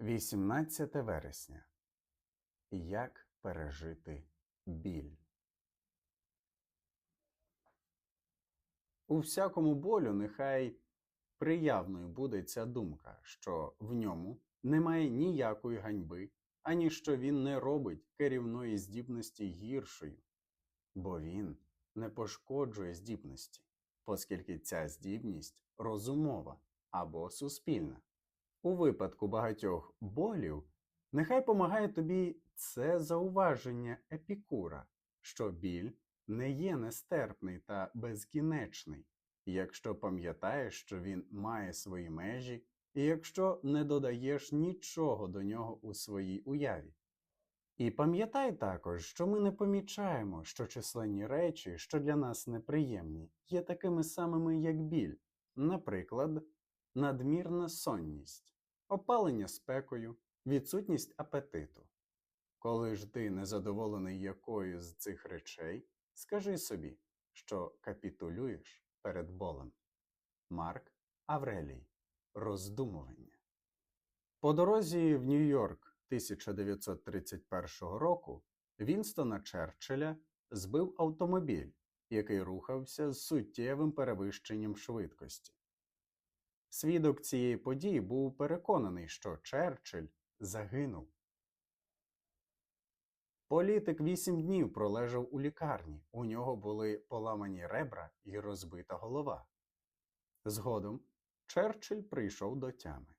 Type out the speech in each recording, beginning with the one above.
18 вересня. Як пережити біль? У всякому болю нехай приявною буде ця думка, що в ньому немає ніякої ганьби, ані що він не робить керівної здібності гіршою, бо він не пошкоджує здібності, оскільки ця здібність розумова або суспільна. У випадку багатьох болів нехай помагає тобі це зауваження епікура, що біль не є нестерпний та безкінечний, якщо пам'ятаєш, що він має свої межі, і якщо не додаєш нічого до нього у своїй уяві. І пам'ятай також, що ми не помічаємо, що численні речі, що для нас неприємні, є такими самими, як біль, наприклад, надмірна сонність, опалення спекою, відсутність апетиту. Коли ж ти незадоволений якою з цих речей, скажи собі, що капітулюєш перед болем. Марк Аврелій. Роздумування. По дорозі в Нью-Йорк 1931 року Вінстона Черчилля збив автомобіль, який рухався з суттєвим перевищенням швидкості. Свідок цієї події був переконаний, що Черчилль загинув. Політик вісім днів пролежав у лікарні, у нього були поламані ребра і розбита голова. Згодом Черчилль прийшов до тями.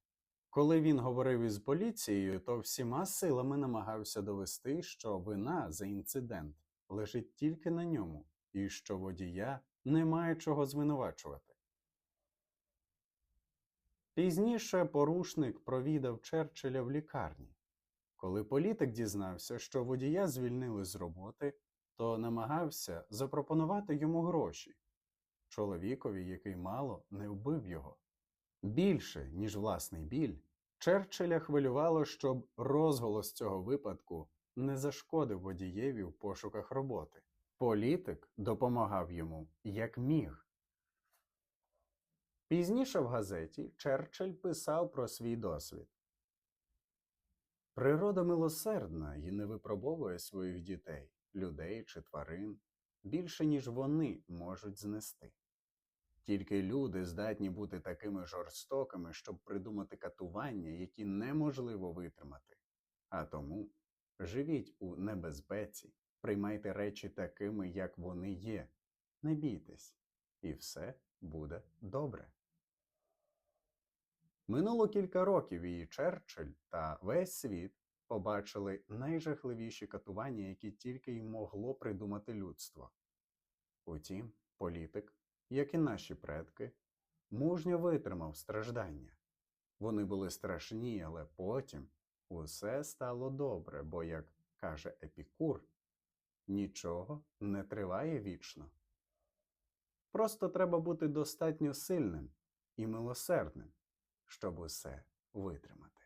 Коли він говорив із поліцією, то всіма силами намагався довести, що вина за інцидент лежить тільки на ньому, і що водія немає чого звинувачувати. Пізніше порушник провідав Черчилля в лікарні. Коли політик дізнався, що водія звільнили з роботи, то намагався запропонувати йому гроші чоловікові, який мало не вбив його. Більше, ніж власний біль, Черчилля хвилювало, щоб розголос цього випадку не зашкодив водієві в пошуках роботи. Політик допомагав йому як міг. Пізніше в газеті Черчилль писав про свій досвід. Природа милосердна і не випробовує своїх дітей, людей чи тварин більше, ніж вони можуть знести. Тільки люди здатні бути такими жорстокими, щоб придумати катування, які неможливо витримати. А тому живіть у небезпеці, приймайте речі такими, як вони є, не бійтесь, і все буде добре. Минуло кілька років і Черчилль та весь світ побачили найжахливіші катування, які тільки й могло придумати людство. Утім, політик, як і наші предки, мужньо витримав страждання. Вони були страшні, але потім усе стало добре, бо, як каже Епікур, нічого не триває вічно. Просто треба бути достатньо сильним і милосердним, щоб усе витримати.